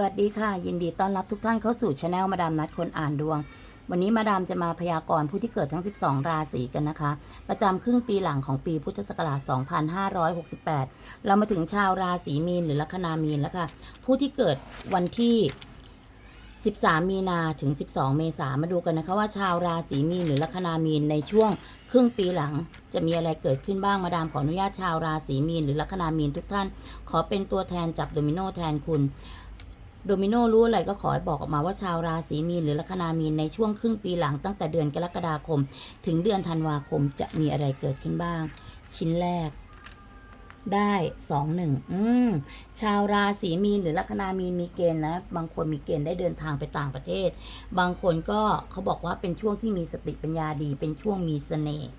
สวัสดีค่ะ ยินดีต้อนรับทุกท่านเข้าสู่ช anel มาดามนัดคนอ่านดวง วันนี้มาดามจะมาพยากรณ์ผู้ที่เกิดทั้ง 12 ราศีกันนะคะ ประจำครึ่งปีหลังของปีพุทธศักราช 2568 เรามาถึงชาวราศีมีนหรือลัคนามีนแล้วค่ะ ผู้ที่เกิดวันที่ 13 มีนาถึง 12 เมษามาดูกันนะคะว่าชาวราศีมีนหรือลัคนามีนในช่วงครึ่งปีหลังจะมีอะไรเกิดขึ้นบ้างมาดามขออนุญาตชาวราศีมีนหรือลัคนามีนทุกท่าน ขอเป็นตัวแทนจับโดมิโนแทนคุณ โดมิโนรู้อะไรก็ขอให้บอกออกมาว่าชาวราศีมีนหรือลัคนามีนในช่วงครึ่งปีหลังตั้งแต่เดือนกรกฎาคม ถึงเดือนธันวาคมจะมีอะไรเกิดขึ้นบ้าง ชิ้นแรกได้สองหนึ่งอืมชาวราศีมีนหรือลัคนามีนมีเกณฑ์นะ บางคนมีเกณฑ์ได้เดินทางไปต่างประเทศ บางคนก็เขาบอกว่าเป็นช่วงที่มีสติปัญญาดี เป็นช่วงมีเสน่ห์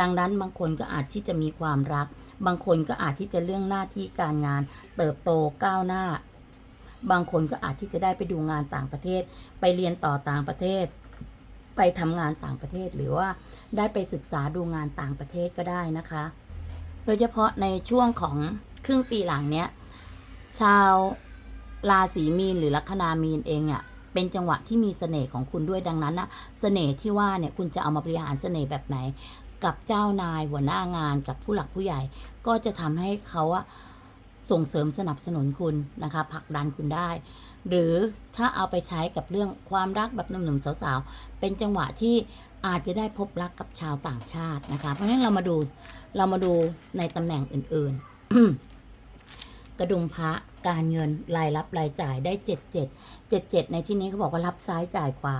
ดังนั้นบางคนก็อาจที่จะมีความรัก บางคนก็อาจที่จะเรื่องหน้าที่การงาน เติบโตก้าวหน้า บางคนก็อาจที่จะได้ไปดูงานต่างประเทศ ไปเรียนต่อต่างประเทศ ไปทำงานต่างประเทศ หรือว่าได้ไปศึกษาดูงานต่างประเทศก็ได้นะคะ โดยเฉพาะในช่วงของครึ่งปีหลังเนี้ยชาวราศีมีนหรือลัคนามีนเองอะเป็นจังหวะที่มีเสน่ห์ของคุณด้วยดังนั้นนะเสน่ห์ที่ว่าเนี่ยคุณจะเอามาบริหารเสน่ห์แบบไหน กับเจ้านายหัวหน้างานกับผู้หลักผู้ใหญ่ ก็จะทำให้เขาอะ ส่งเสริมสนับสนุนคุณนะคะผลักดันคุณได้ หรือถ้าเอาไปใช้กับเรื่องความรักแบบหนุ่มๆสาวๆ เป็นจังหวะที่อาจจะได้พบรักกับชาวต่างชาตินะคะ เพราะฉะนั้นเรามาดูเรามาดูในตำแหน่งอื่นๆ กระดุมพระ การเงินรายรับรายจ่ายได้ 77 77 ในที่นี้เขาบอกว่ารับซ้ายจ่ายขวา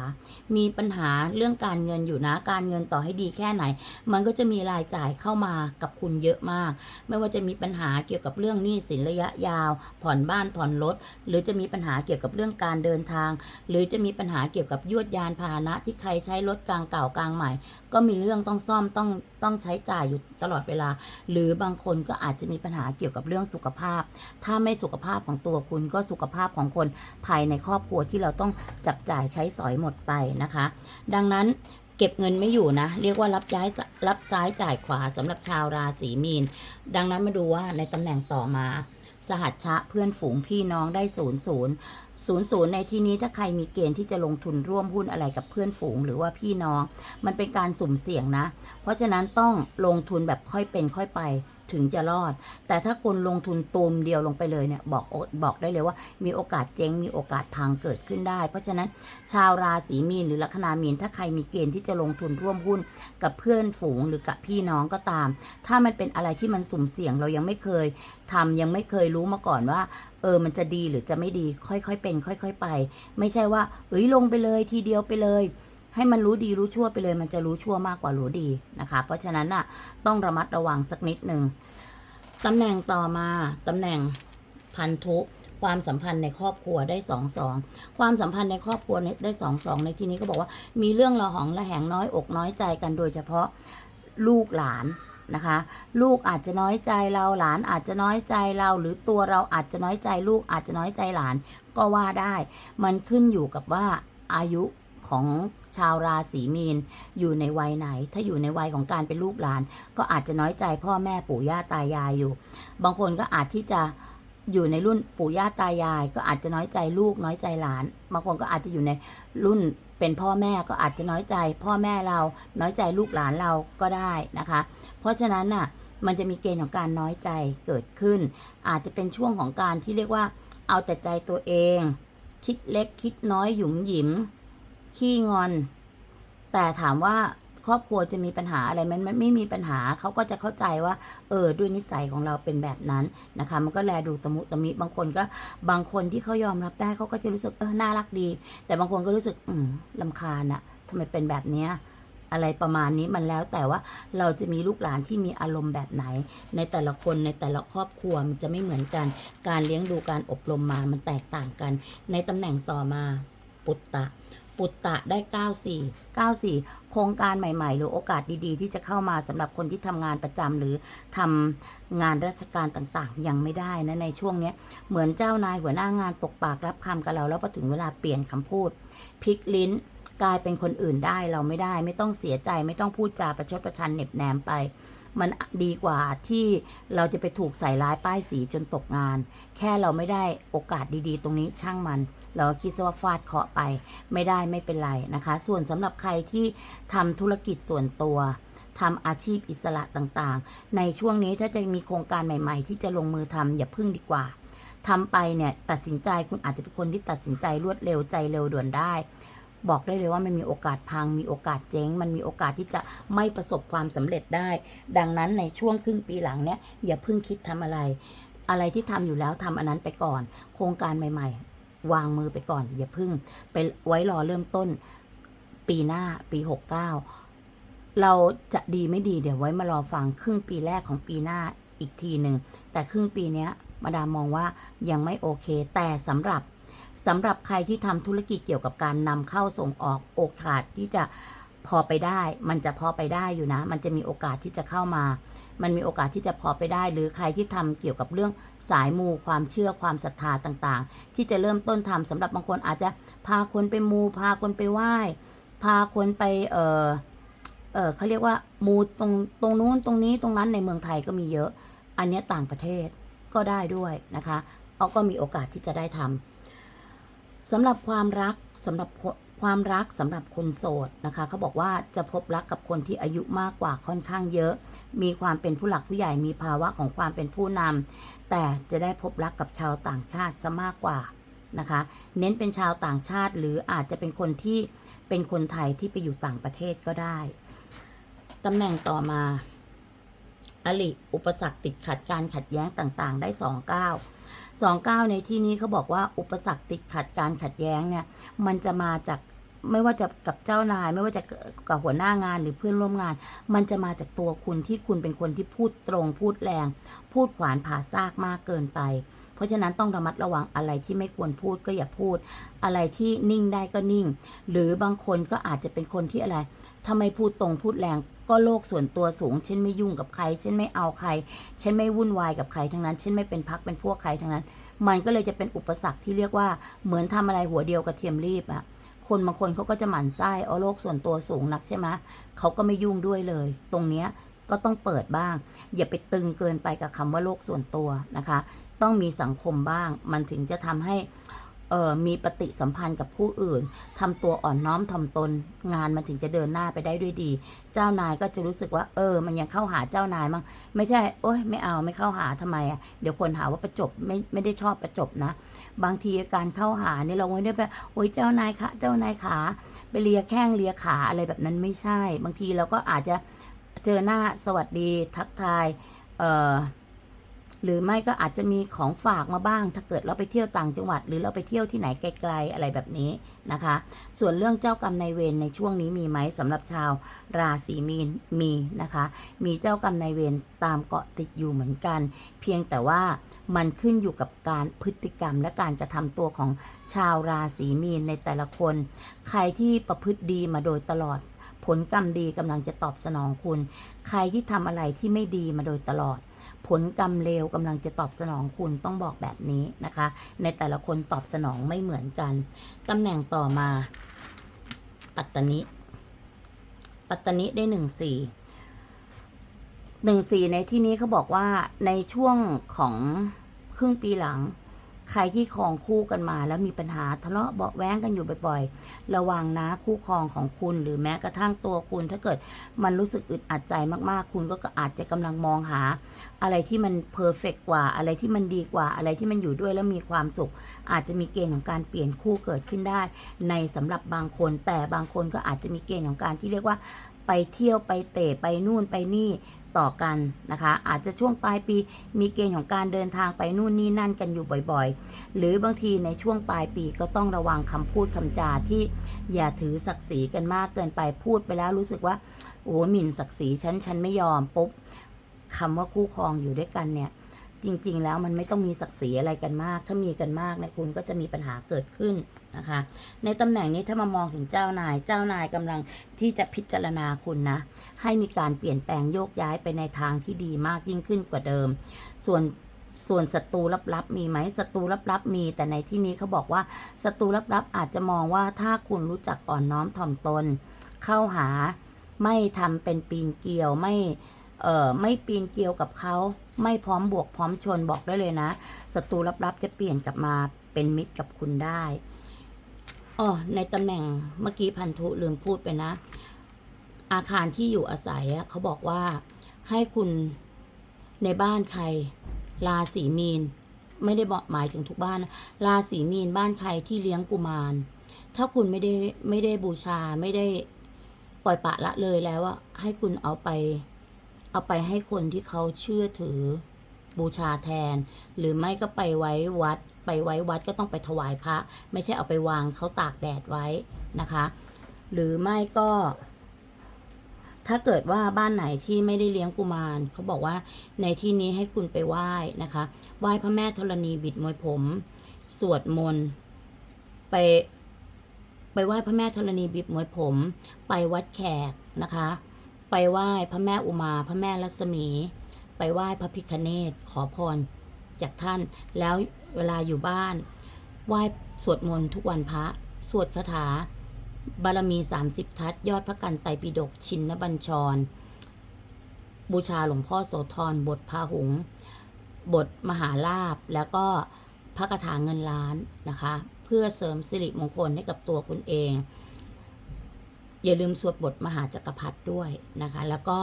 มีปัญหาเรื่องการเงินอยู่นะ การเงินต่อให้ดีแค่ไหน มันก็จะมีรายจ่ายเข้ามากับคุณเยอะมาก ไม่ว่าจะมีปัญหาเกี่ยวกับเรื่องหนี้สินระยะยาว ผ่อนบ้านผ่อนรถ หรือจะมีปัญหาเกี่ยวกับเรื่องการเดินทาง หรือจะมีปัญหาเกี่ยวกับยวดยานพาหนะที่ใครใช้รถกลางเก่ากลางใหม่ ก็มีเรื่องต้องซ่อมต้องต้องใช้จ่ายอยู่ตลอดเวลา หรือบางคนก็อาจจะมีปัญหาเกี่ยวกับเรื่องสุขภาพ ถ้าไม่สุขภาพของตัวคุณก็สุขภาพของคนภายในครอบครัวที่เราต้องจับจ่ายใช้สอยหมดไปนะคะ ดังนั้นเก็บเงินไม่อยู่นะ เรียกว่ารับย้ายรับซ้ายจ่ายขวาสำหรับชาวราศีมีน ดังนั้นมาดูว่าในตำแหน่งต่อมา สหัชชะเพื่อนฝูงพี่น้องได้ศูนย์ศูนย์ศูนย์ศูนย์ในที่นี้ถ้าใครมีเกณฑ์ที่จะลงทุนร่วมหุ้นอะไรกับเพื่อนฝูงหรือว่าพี่น้อง มันเป็นการสุ่มเสี่ยงนะ เพราะฉะนั้นต้องลงทุนแบบค่อยเป็นค่อยไป ถึงจะรอด แต่ถ้าคนลงทุนตูมเดียวลงไปเลยเนี่ยบอกบอกได้เลยว่า มีโอกาสเจ๊งมีโอกาสพังเกิดขึ้นได้ เพราะฉะนั้นชาวราศีมีนหรือลัคนามีนถ้าใครมีเกณฑ์ที่จะลงทุนร่วมหุ้นกับเพื่อนฝูงหรือกับพี่น้องก็ตาม ถ้ามันเป็นอะไรที่มันสุ่มเสี่ยงเรายังไม่เคยทำยังไม่เคยรู้มาก่อนว่าเออมันจะดีหรือจะไม่ดีค่อยๆเป็น ค่อย ๆ ไป ไม่ใช่ว่าเอ้ยลงไปเลยทีเดียวไปเลย ให้มันรู้ดีรู้ชั่วไปเลย มันจะรู้ชั่วมากกว่ารู้ดีนะคะ เพราะฉะนั้นน่ะต้องระมัดระวังสักนิดหนึ่งตำแหน่งต่อมาตำแหน่งพันธุความสัมพันธ์ในครอบครัวได้สองสองความสัมพันธ์ในครอบครัวได้สองสองในที่นี้ก็บอกว่ามีเรื่องระหองระแหงน้อยอกน้อยใจกันโดยเฉพาะลูกหลานนะคะ ลูกอาจจะน้อยใจเราหลานอาจจะน้อยใจเรา หรือตัวเราอาจจะน้อยใจลูกอาจจะน้อยใจหลานก็ว่าได้ มันขึ้นอยู่กับว่าอายุของ ชาวราศีมีน อยู่ในวัยไหน ถ้าอยู่ในวัยของการเป็นลูกหลาน ก็อาจจะน้อยใจพ่อแม่ปู่ย่าตายายอยู่ บางคนก็อาจที่จะอยู่ในรุ่นปู่ย่าตายาย ก็อาจจะน้อยใจลูกน้อยใจหลาน บางคนก็อาจจะอยู่ในรุ่นเป็นพ่อแม่ก็อาจจะน้อยใจ พ่อแม่เราน้อยใจลูกหลานเราก็ได้นะคะ เพราะฉะนั้นน่ะมันจะมีเกณฑ์ของการน้อยใจเกิดขึ้น อาจจะเป็นช่วงของการที่เรียกว่า เอาแต่ใจตัวเอง คิดเล็กคิดน้อยหยุมหยิม ขี้งอน แต่ถามว่าครอบครัวจะมีปัญหาอะไรมันมันไม่มีปัญหาเขาก็จะเข้าใจว่า เออด้วยนิสัยของเราเป็นแบบนั้นนะคะ มันก็แลดูตะมุตะมิบางคนก็บางคนที่เขายอมรับได้เขาก็จะรู้สึกเออน่ารักดี แต่บางคนก็รู้สึกอืมลำคาญอะทำไมเป็นแบบเนี้ยอะไรประมาณนี้มันแล้วแต่ว่าเราจะมีลูกหลานที่มีอารมณ์แบบไหน ในแต่ละคนในแต่ละครอบครัวมันจะไม่เหมือนกัน การเลี้ยงดูการอบรมมามันแตกต่างกัน ในตำแหน่งต่อมาปุตตะ ปุตตะได้ 94 94 โครงการใหม่ ๆ หรือโอกาสดีๆ ที่จะเข้ามาสำหรับคนที่ทำงานประจำหรือทำงานราชการต่างๆ ยังไม่ได้นะในช่วงนี้เหมือนเจ้านายหัวหน้างานตกปากรับคำกับเราแล้วพอถึงเวลาเปลี่ยนคำพูดพลิกลิ้นกลายเป็นคนอื่นได้เราไม่ได้ไม่ต้องเสียใจไม่ต้องพูดจาประชดประชันเหน็บแนมไป มันดีกว่าที่เราจะไปถูกใส่ร้ายป้ายสีจนตกงาน แค่เราไม่ได้โอกาสดีๆ ตรงนี้ช่างมัน เราก็คิดซะว่าฟาดเคาะไป ไม่ได้ไม่เป็นไรนะคะ ส่วนสำหรับใครที่ทำธุรกิจส่วนตัวทำอาชีพอิสระต่างๆ ในช่วงนี้ถ้าจะมีโครงการใหม่ๆ ที่จะลงมือทำอย่าพึ่งดีกว่าทำไปเนี่ยตัดสินใจคุณอาจจะเป็นคนที่ตัดสินใจรวดเร็วใจเร็วด่วนได้บอกได้เลยว่ามันมีโอกาสพัง มีโอกาสเจ๊ง มันมีโอกาสที่จะไม่ประสบความสำเร็จได้ ดังนั้นในช่วงครึ่งปีหลังเนี่ยอย่าเพิ่งคิดทำอะไร อะไรที่ทำอยู่แล้วทำอันนั้นไปก่อน โครงการใหม่ ๆ วางมือไปก่อน อย่าพิ่งไปไว้รอเริ่มต้นปีหน้าปี 69 เราจะดีไม่ดีเดี๋ยวไว้มารอฟังครึ่งปีแรกของปีหน้าอีกทีหนึ่งแต่ครึ่งปีนี้มาดามมองว่ายังไม่โอเค แต่สำหรับสำหรับใครที่ทำธุรกิจเกี่ยวกับการนำเข้าส่งออกโอกาสที่จะพอไปได้ มันจะพอไปได้อยู่นะ มันจะมีโอกาสที่จะเข้ามา มันมีโอกาสที่จะพอไปได้ หรือใครที่ทำเกี่ยวกับเรื่องสายมูความเชื่อความศรัทธาต่างๆ ที่จะเริ่มต้นทำสำหรับบางคนอาจจะพาคนไปมูพาคนไปไหว้ พาคนไปเออเออเขาเรียกว่ามูตรงตรงนู้นตรงนี้ตรงนั้นในเมืองไทยก็มีเยอะ อันนี้ต่างประเทศก็ได้ด้วยนะคะเอาก็มีโอกาสที่จะได้ทำสำหรับความรักสำหรับ ความรักสำหรับคนโสดนะคะเขาบอกว่าจะพบรักกับคนที่อายุมากกว่าค่อนข้างเยอะ มีความเป็นผู้หลักผู้ใหญ่มีภาวะของความเป็นผู้นำแต่จะได้พบรักกับชาวต่างชาติซะมากกว่านะคะ เน้นเป็นชาวต่างชาติหรืออาจจะเป็นคนที่เป็นคนไทยที่ไปอยู่ต่างประเทศก็ได้ตำแหน่งต่อมาอลิอุปสรรคติดขัดการขัดแย้งต่างๆ ได้สองเก้าสองเก้าในที่นี้เขาบอกว่าอุปสรรคติดขัดการขัดแย้งเนี่ยมันจะมาจาก ไม่ว่าจะกับเจ้านาย ไม่ว่าจะกับหัวหน้างานหรือเพื่อนร่วมงาน มันจะมาจากตัวคุณที่คุณเป็นคนที่พูดตรงพูดแรง พูดขวานผ่าซากมากเกินไป เพราะฉะนั้นต้องระมัดระวังอะไรที่ไม่ควรพูดก็อย่าพูด อะไรที่นิ่งได้ก็นิ่ง หรือบางคนก็อาจจะเป็นคนที่อะไรถ้าไมพูดตรงพูดแรงก็โลกส่วนตัวสูงเช่นไม่ยุ่งกับใครเช่นไม่เอาใครเช่นไม่วุ่นวายกับใครทั้งนั้นเช่นไม่เป็นพักเป็นพวกใครทั้งนั้น มันก็เลยจะเป็นอุปสรรคที่เรียกว่าเหมือนทำอะไรหัวเดียวกับเทียมรีบอะ คนบางคนเขาก็จะหมั่นไส้เอาโลกส่วนตัวสูงนักใช่ไหมเขาก็ไม่ยุ่งด้วยเลย ตรงเนี้ยก็ต้องเปิดบ้าง อย่าไปตึงเกินไปกับคำว่าโลกส่วนตัวนะคะ ต้องมีสังคมบ้าง มันถึงจะทำให้ มีปฏิสัมพันธ์กับผู้อื่นทำตัวอ่อนน้อมถ่อมตน งานมันถึงจะเดินหน้าไปได้ด้วยดี เจ้านายก็จะรู้สึกว่า เออ มันยังเข้าหาเจ้านายมั้งไม่ใช่ โอ๊ยไม่เอาไม่เข้าหาทำไมอะเดี๋ยวคนหาว่าประจบไม่ไม่ได้ชอบประจบนะ บางทีการเข้าหาเนี่ยเราไม่ได้แบบโอ๊ยเจ้านายคะเจ้านายขาไปเลียแข้งเลียขาอะไรแบบนั้นไม่ใช่ บางทีเราก็อาจจะเจอหน้าสวัสดีทักทาย เอ่อ หรือไม่ก็อาจจะมีของฝากมาบ้าง ถ้าเกิดเราไปเที่ยวต่างจังหวัด หรือเราไปเที่ยวที่ไหนไกลๆอะไรแบบนี้นะคะ ส่วนเรื่องเจ้ากรรมนายเวรในช่วงนี้มีไหมสำหรับชาวราศีมีนมีนะคะ มีเจ้ากรรมนายเวรตามเกาะติดอยู่เหมือนกัน เพียงแต่ว่ามันขึ้นอยู่กับการพฤติกรรมและการกระทำตัวของชาวราศีมีนในแต่ละคน ใครที่ประพฤติดีมาโดยตลอด ผลกรรมดีกำลังจะตอบสนองคุณ ใครที่ทำอะไรที่ไม่ดีมาโดยตลอด ผลกรรมเลวกำลังจะตอบสนองคุณต้องบอกแบบนี้นะคะ ในแต่ละคนตอบสนองไม่เหมือนกันตำแหน่งต่อมา ปัตตนิปัตตนิได้หนึ่งสี่หนึ่งสี่ในที่นี้เขาบอกว่าในช่วงของครึ่งปีหลัง ใครที่ครองคู่กันมาแล้วมีปัญหาทะเลาะเบาแว้งกันอยู่บ่อยๆ ระวังนะคู่ครองของคุณ หรือแม้กระทั่งตัวคุณ ถ้าเกิดมันรู้สึกอึดอัดใจมากๆ คุณก็อาจจะกำลังมองหา อะไรที่มันเพอร์เฟกกว่า อะไรที่มันดีกว่า อะไรที่มันอยู่ด้วยแล้วมีความสุข อาจจะมีเกณฑ์ของการเปลี่ยนคู่เกิดขึ้นได้ ในสำหรับบางคน แต่บางคนก็อาจจะมีเกณฑ์ของการที่เรียกว่า ไปเที่ยวไปเตะไปนู่นไปนี่ต่อกันนะคะ อาจจะช่วงปลายปีมีเกณฑ์ของการเดินทางไปนู่นนี่นั่นกันอยู่บ่อยๆ หรือบางทีในช่วงปลายปีก็ต้องระวังคำพูดคำจาที่อย่าถือศักดิ์ศรีกันมากเกินไปพูดไปแล้วรู้สึกว่าโอ้หมิ่นศักดิ์ศรีฉันฉันไม่ยอมปุ๊บคำว่าคู่ครองอยู่ด้วยกันเนี่ย จริง ๆ แล้วมันไม่ต้องมีศักดิ์ศรีอะไรกันมาก ถ้ามีกันมากเนี่ยคุณก็จะมีปัญหาเกิดขึ้นนะคะ ในตำแหน่งนี้ถ้ามามองถึงเจ้านาย เจ้านายกำลังที่จะพิจารณาคุณนะ ให้มีการเปลี่ยนแปลงโยกย้ายไปในทางที่ดีมากยิ่งขึ้นกว่าเดิม ส่วนส่วนศัตรูลับๆมีไหมศัตรูลับๆมี แต่ในที่นี้เขาบอกว่าศัตรูลับๆอาจจะมองว่าถ้าคุณรู้จักอ่อนน้อมถ่อมตน เข้าหาไม่ทำเป็นปีนเกลียวไม่ เอ่อไม่ปีนเกลียวกับเขาไม่พร้อมบวกพร้อมชนบอกได้เลยนะศัตรูลับๆจะเปลี่ยนกลับมาเป็นมิตรกับคุณได้อ๋อในตำแหน่งเมื่อกี้พันธุลืมพูดไปนะ อาคารที่อยู่อาศัยเขาบอกว่าให้คุณในบ้านใครราศีมีน ไม่ได้บอกหมายถึงทุกบ้านราศีมีนบ้านใครที่เลี้ยงกุมาร ถ้าคุณไม่ได้ไม่ได้บูชาไม่ได้ปล่อยปะละเลยแล้วอะให้คุณเอาไป เอาไปให้คนที่เขาเชื่อถือบูชาแทน หรือไม่ก็ไปไว้วัด ไปไว้วัดก็ต้องไปถวายพระ ไม่ใช่เอาไปวางเขาตากแดดไว้นะคะ หรือไม่ก็ ถ้าเกิดว่าบ้านไหนที่ไม่ได้เลี้ยงกุมารเขาบอกว่าในที่นี้ให้คุณไปไหว้นะคะไหว้พระแม่ธรณีบิดมวยผม สวดมนต์ไปไปไหว้พระแม่ธรณีบิดมวยผม ไปวัดแขกนะคะ ไปไหว้พระแม่อุมา พระแม่รัศมี ไปไหว้พระพิคเนตขอพรจากท่าน แล้วเวลาอยู่บ้าน ไหว้สวดมนต์ทุกวันพระ สวดคาถา บารมี 30 ทัศยอดพระกันไตรปิฎกชินนบัญชร บูชาหลวงพ่อโสธรบทพาหุง บทมหาลาภแล้วก็พระคาถาเงินล้านนะคะ เพื่อเสริมสิริมงคลให้กับตัวคุณเอง อย่าลืมสวดบทมหาจักรพรรดิด้วยนะคะ แล้วก็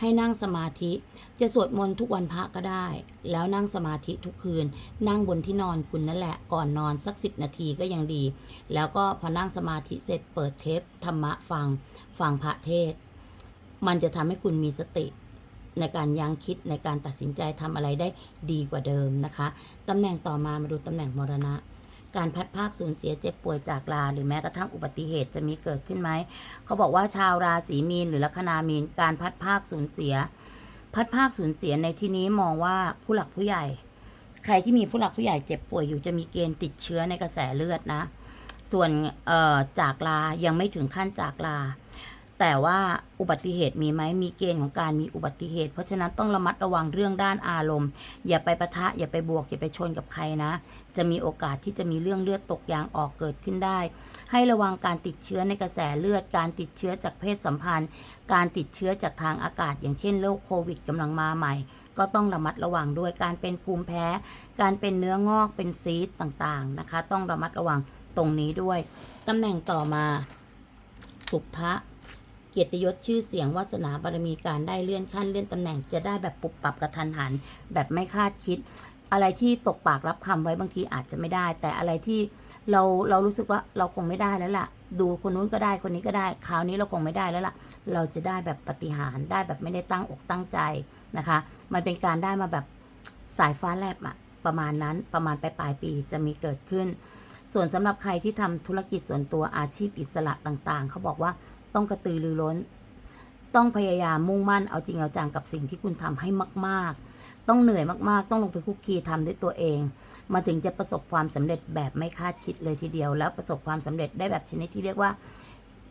ให้นั่งสมาธิ จะสวดมนต์ทุกวันพระก็ได้ แล้วนั่งสมาธิทุกคืน นั่งบนที่นอนคุณนั่นแหละ ก่อนนอนสักสิบนาทีก็ยังดี แล้วก็พอนั่งสมาธิเสร็จเปิดเทปธรรมะฟัง ฟังพระเทศ มันจะทำให้คุณมีสติในการยังคิดในการตัดสินใจทำอะไรได้ดีกว่าเดิมนะคะตำแหน่งต่อมามาดูตำแหน่งมรณะ การพัดภาคสูญเสียเจ็บป่วยจากลา หรือแม้กระทั่งอุบัติเหตุจะมีเกิดขึ้นไหม เขาบอกว่าชาวราศีมีนหรือลัคนามีน การพัดภาคสูญเสีย พัดภาคสูญเสียในที่นี้มองว่าผู้หลักผู้ใหญ่ ใครที่มีผู้หลักผู้ใหญ่เจ็บป่วยอยู่จะมีเกณฑ์ติดเชื้อในกระแสเลือดนะ ส่วนจากลายังไม่ถึงขั้นจากลา แต่ว่าอุบัติเหตุมีไหมมีเกณฑ์ของการมีอุบัติเหตุ เพราะฉะนั้นต้องระมัดระวังเรื่องด้านอารมณ์ อย่าไปปะทะ อย่าไปบวก อย่าไปชนกับใครนะ จะมีโอกาสที่จะมีเรื่องเลือดตกยางออกเกิดขึ้นได้ ให้ระวังการติดเชื้อในกระแสเลือด การติดเชื้อจากเพศสัมพันธ์ การติดเชื้อจากทางอากาศ อย่างเช่นโรคโควิดกำลังมาใหม่ ก็ต้องระมัดระวังด้วยการเป็นภูมิแพ้ การเป็นเนื้องอกเป็นซีสต์ต่างๆนะคะ ต้องระมัดระวังตรงนี้ด้วยตำแหน่งต่อมา สุภะ เกียรติยศชื่อเสียงวาสนาบารมีการได้เลื่อนขั้นเลื่อนตำแหน่งจะได้แบบปุบปับกระทันหัน แบบไม่คาดคิด อะไรที่ตกปากรับคำไว้บางทีอาจจะไม่ได้ แต่อะไรที่เราเรารู้สึกว่าเราคงไม่ได้แล้วล่ะ ดูคนนู้นก็ได้คนนี้ก็ได้คราวนี้เราคงไม่ได้แล้วล่ะ เราจะได้แบบปฏิหารได้แบบไม่ได้ตั้งอกตั้งใจนะคะ มันเป็นการได้มาแบบสายฟ้าแลบอะประมาณนั้นประมาณปลายปลายปีจะมีเกิดขึ้น ส่วนสำหรับใครที่ทำธุรกิจส่วนตัวอาชีพอิสระต่างๆ เขาบอกว่า ต้องกระตือรือร้น ต้องพยายามมุ่งมั่นเอาจริงเอาจังกับสิ่งที่คุณทำให้มาก ๆ ต้องเหนื่อยมากๆ ต้องลงไปคุกคีทำด้วยตัวเองมาถึงจะประสบความสำเร็จแบบไม่คาดคิดเลยทีเดียว แล้วประสบความสำเร็จได้แบบชนิดที่เรียกว่า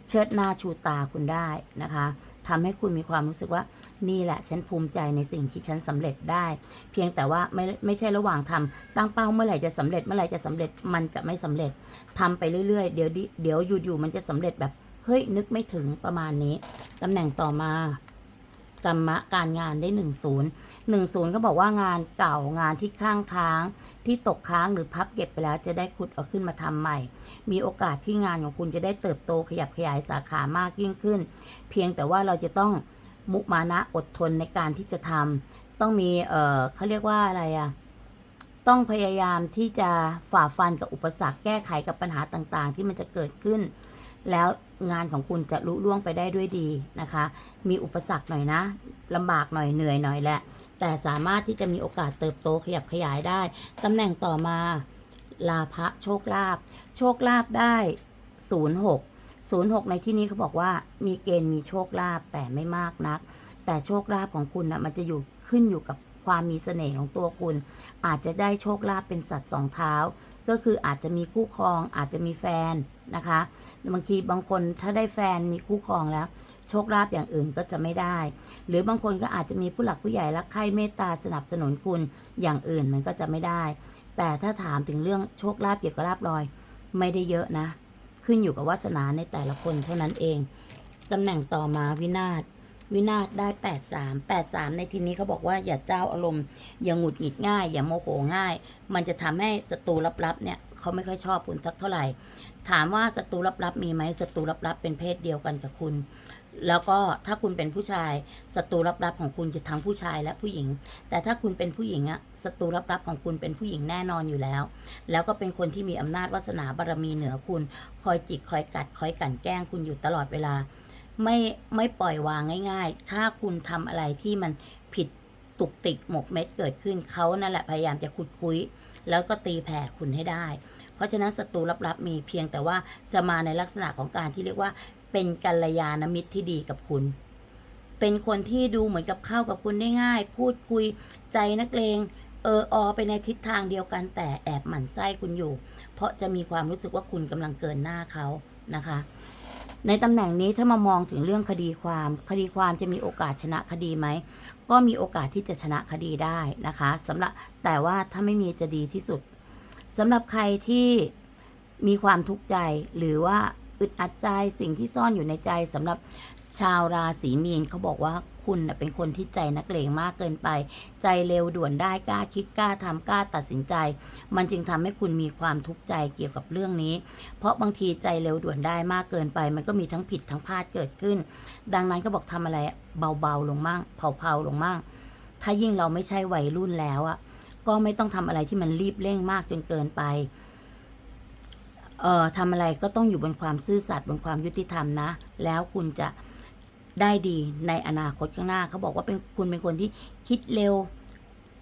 เชิดหน้าชูตาคุณได้นะคะทำให้คุณมีความรู้สึกว่านี่แหละฉันภูมิใจในสิ่งที่ฉันสำเร็จได้ เพียงแต่ว่าไม่ไม่ใช่ระหว่างทำตั้งเป้าเมื่อไหร่จะสำเร็จเมื่อไหร่จะสำเร็จมันจะไม่สำเร็จทำไปเรื่อยๆ เดี๋ยวดิเดี๋ยวอยู่ๆมันจะสำเร็จแบบ เฮ้ยนึกไม่ถึงประมาณนี้ตำแหน่งต่อมากรรมะการงานได้หนึ่งศูนย์หนึ่งศูนย์ก็บอกว่างานเก่างานที่ข้างค้างที่ตกค้างหรือพับเก็บไปแล้วจะได้ขุดเอาขึ้นมาทำใหม่ มีโอกาสที่งานของคุณจะได้เติบโตขยับขยายสาขามากยิ่งขึ้น เพียงแต่ว่าเราจะต้องมุมานะอดทนในการที่จะทำต้องมีเออเขาเรียกว่าอะไรอะต้องพยายามที่จะฝ่าฟันกับอุปสรรคแก้ไขกับปัญหาต่างๆ ที่มันจะเกิดขึ้น แล้วงานของคุณจะลุล่วงไปได้ด้วยดีนะคะ มีอุปสรรคหน่อยนะลำบากหน่อยเหนื่อยหน่อยแหละ แต่สามารถที่จะมีโอกาสเติบโตขยับขยายได้ตำแหน่งต่อมาลาภะโชคลาภโชคลาภได้ 06 06 ในที่นี้เขาบอกว่ามีเกณฑ์มีโชคลาภแต่ไม่มากนัก แต่โชคลาภของคุณนะมันจะอยู่ขึ้นอยู่กับ ความมีเสน่ห์ของตัวคุณ อาจจะได้โชคลาภเป็นสัตว์สองเท้า ก็คืออาจจะมีคู่ครองอาจจะมีแฟนนะคะบางทีบางคนถ้าได้แฟนมีคู่ครองแล้ว โชคลาภอย่างอื่นก็จะไม่ได้ หรือบางคนก็อาจจะมีผู้หลักผู้ใหญ่รักใคร่เมตตาสนับสนุนคุณอย่างอื่นมันก็จะไม่ได้ แต่ถ้าถามถึงเรื่องโชคลาภเกี่ยวกับลาภลอย ไม่ได้เยอะนะ ขึ้นอยู่กับวาสนาในแต่ละคนเท่านั้นเองตำแหน่งต่อมาวินาศ วินาศได้83 83ในที่นี้เขาบอกว่าอย่าเจ้าอารมณ์ อย่าหงุดหงิดง่าย อย่าโมโหง่าย มันจะทำให้ศัตรูลับๆเนี่ยเขาไม่ค่อยชอบคุณสักเท่าไหร่ ถามว่าศัตรูลับๆมีไหมศัตรูลับๆเป็นเพศเดียวกันกับคุณ แล้วก็ถ้าคุณเป็นผู้ชายศัตรูลับๆของคุณจะทั้งผู้ชายและผู้หญิง แต่ถ้าคุณเป็นผู้หญิงอะศัตรูลับๆของคุณเป็นผู้หญิงแน่นอนอยู่แล้ว แล้วก็เป็นคนที่มีอำนาจวาสนาบารมีเหนือคุณ คอยจิกคอยกัดคอยกั่นแกล้งคุณอยู่ตลอดเวลา ไม่ไม่ปล่อยวางง่าย ๆ ถ้าคุณทำอะไรที่มันผิดตุกติกหมกเม็ดเกิดขึ้นเขานั่นแหละพยายามจะขุดคุย แล้วก็ตีแผ่คุณให้ได้ เพราะฉะนั้นศัตรูลับๆมีเพียงแต่ว่าจะมาในลักษณะของการที่เรียกว่า เป็นกัลยาณมิตรที่ดีกับคุณ เป็นคนที่ดูเหมือนกับเข้ากับคุณได้ง่าย พูดคุยใจนักเลงเอออไปในทิศทางเดียวกันแต่แอบหมั่นไส้คุณอยู่ เพราะจะมีความรู้สึกว่าคุณกำลังเกินหน้าเขานะคะ ในตำแหน่งนี้ถ้ามามองถึงเรื่องคดีความ คดีความจะมีโอกาสชนะคดีไหม ก็มีโอกาสที่จะชนะคดีได้นะคะสำหรับแต่ว่าถ้าไม่มีจะดีที่สุดสำหรับใครที่มีความทุกข์ใจหรือว่าอึดอัดใจสิ่งที่ซ่อนอยู่ในใจสำหรับชาวราศีมีนเขาบอกว่า คุณนะเป็นคนที่ใจนักเลงมากเกินไป ใจเร็วด่วนได้กล้าคิดกล้าทำกล้าตัดสินใจ มันจึงทำให้คุณมีความทุกข์ใจเกี่ยวกับเรื่องนี้ เพราะบางทีใจเร็วด่วนได้มากเกินไป มันก็มีทั้งผิดทั้งพลาดเกิดขึ้น ดังนั้นก็บอกทำอะไรเบาๆลงมั่งเผาๆลงมั่งถ้ายิ่งเราไม่ใช่วัยรุ่นแล้วอะก็ไม่ต้องทำอะไรที่มันรีบเร่งมากจนเกินไปเอ่อทำอะไรก็ต้องอยู่บนความซื่อสัตย์บนความยุติธรรมนะ แล้วคุณจะ ได้ดีในอนาคตข้างหน้า เขาบอกว่าเป็นคุณเป็นคนที่คิดเร็ว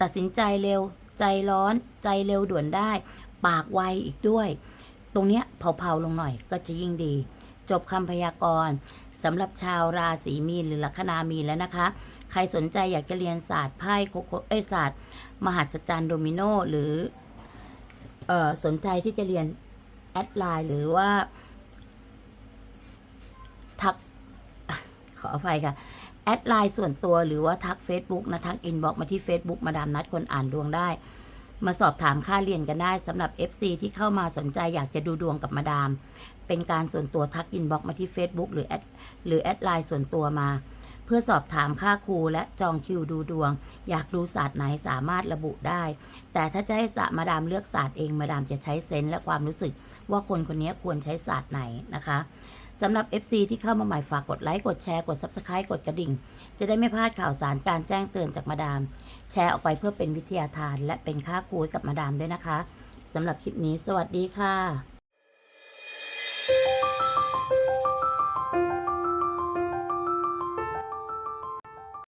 ตัดสินใจเร็ว ใจร้อน ใจเร็วด่วนได้ ปากไวอีกด้วย ตรงเนี้ยเผาๆลงหน่อยก็จะยิ่งดี จบคำพยากรณ์สำหรับชาวราศีมีนหรือลัคนามีนแล้วนะคะ ใครสนใจอยากจะเรียนศาสตร์ไพ่โคโคเอศาสตร์ มหัศจรรย์โดมิโนหรือเออสนใจที่จะเรียนแอดไลน์หรือว่า ทัก ออภัยค่ะ แอดไลน์ส่วนตัวหรือว่าทัก Facebook นะ ทักอินบ็อกมาที่ Facebook มาดามนัดคนอ่านดวงได้ มาสอบถามค่าเรียนกันได้สำหรับ FC ที่เข้ามาสนใจอยากจะดูดวงกับมาดาม เป็นการส่วนตัวทักอินบ็อกมาที่ Facebook หรือแอดหรือแอดไลน์ส่วนตัวมา เพื่อสอบถามค่าครูและจองคิวดูดวง อยากดูศาสตร์ไหนสามารถระบุได้ แต่ถ้าจะให้สมาดามเลือกศาสตร์เองมาดามจะใช้เซนส์และความรู้สึกว่าคนคนนี้ควรใช้ศาสตร์ไหนนะคะ สำหรับ FC ที่เข้ามาใหม่ฝากกดไลค์กดแชร์กด Subscribe กดกระดิ่ง จะได้ไม่พลาดข่าวสารการแจ้งเตือนจากมาดาม แชร์ออกไปเพื่อเป็นวิทยาทาน และเป็นค่าครูให้กับมาดามด้วยนะคะสำหรับคลิปนี้ สวัสดีค่ะ